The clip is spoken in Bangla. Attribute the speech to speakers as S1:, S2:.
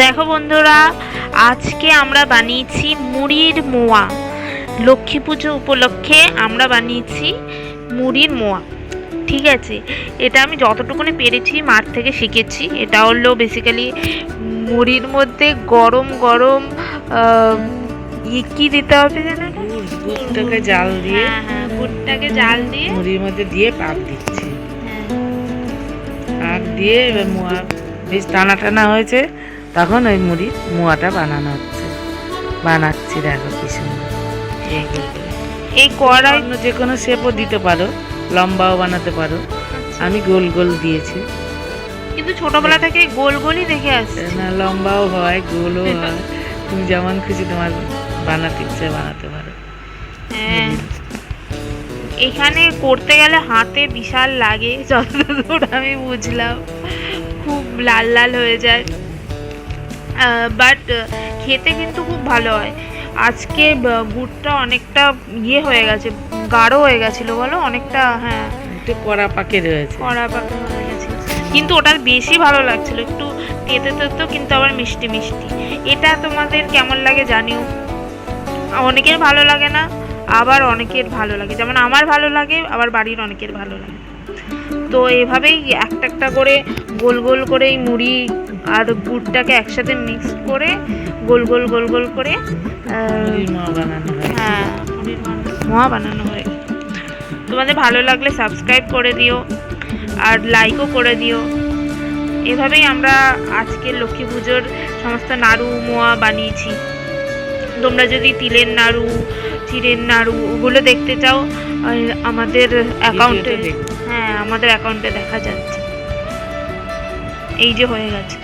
S1: দেখো বন্ধুরা আজকে আমরা বানিয়েছি মুড়ির মোয়া। লক্ষ্মী পুজো উপলক্ষে আমরা বানিয়েছি মুড়ির মোয়া ঠিক আছে? এটা আমি যতটুকুনি পেরেছি মার থেকে শিখেছি। এটা হলো বেসিক্যালি মুড়ির মধ্যে গরম গরম কি দিতে হবে জানো
S2: গুড়টাকে জাল দিয়ে
S1: হ্যাঁ হ্যাঁ গুড়টাকে জাল দিয়ে
S2: মুড়ির মধ্যে দিয়ে পাক দিচ্ছি।
S1: হ্যাঁ,
S2: পাক দিয়ে এবার মোয়া বেশ টানা টানা হয়েছে। তখন ওই মুড়ির মোয়াটা বানানো হচ্ছে। বানাচ্ছি দেখো কি সুন্দর। এই।
S1: কড়াই
S2: যে কোনো শেপও দিতে পারো লম্বাও বানাতে পারো। আমি গোল গোল দিয়েছি।
S1: কিন্তু ছোটবেলা থেকে গোল গোলই দেখে আসছে।
S2: না লম্বাও হয় গোলও হয়। তুমি যেমন খুশি তোমার বানাতে ইচ্ছে বানাতে পারো।
S1: হ্যাঁ। এখানে করতে গেলে হাতে বিশাল লাগে যতদূর আমি বুঝলাম। খুব লাল লাল হয়ে যায়। বাট খেতে কিন্তু খুব ভালো হয়। আজকে গুড়টা অনেকটা ইয়ে হয়ে গেছে গাঢ় হয়ে গেছিল বলো অনেকটা হ্যাঁ।
S2: একটু কড়া পাকে রয়েছে।
S1: কড়া পাকা হয়ে গেছে। কিন্তু ওটা বেশি ভালো লাগছিল একটু তেতো তেতো কিন্তু আবার মিষ্টি মিষ্টি। এটা তোমাদের কেমন লাগে জানিও। অনেকের ভালো লাগে না আবার অনেকের ভালো লাগে। যেমন আমার ভালো লাগে আবার বাড়ির অনেকের ভালো লাগে। তো এভাবেই একটা একটা করে গোল গোল করে এই মুড়ি আর গুড়টাকে একসাথে মিক্স করে গোল গোল গোল গোল করে আহ,
S2: মোয়া বানানো হয়।
S1: মোয়া বানানো হয়। তোমাদের ভালো লাগলে সাবস্ক্রাইব করে দিও আর লাইকও করে দিও। এভাবেই আমরা আজকে লক্ষ্মী পুজোর সমস্ত নাড়ু মোয়া বানিয়েছি। তোমরা যদি তিলের নাড়ু চিড়ের নাড়ু ওগুলো দেখতে চাও আমাদের অ্যাকাউন্টে হ্যাঁ আমাদের অ্যাকাউন্টে দেখা যাচ্ছে। এই যে হয়ে গেছে।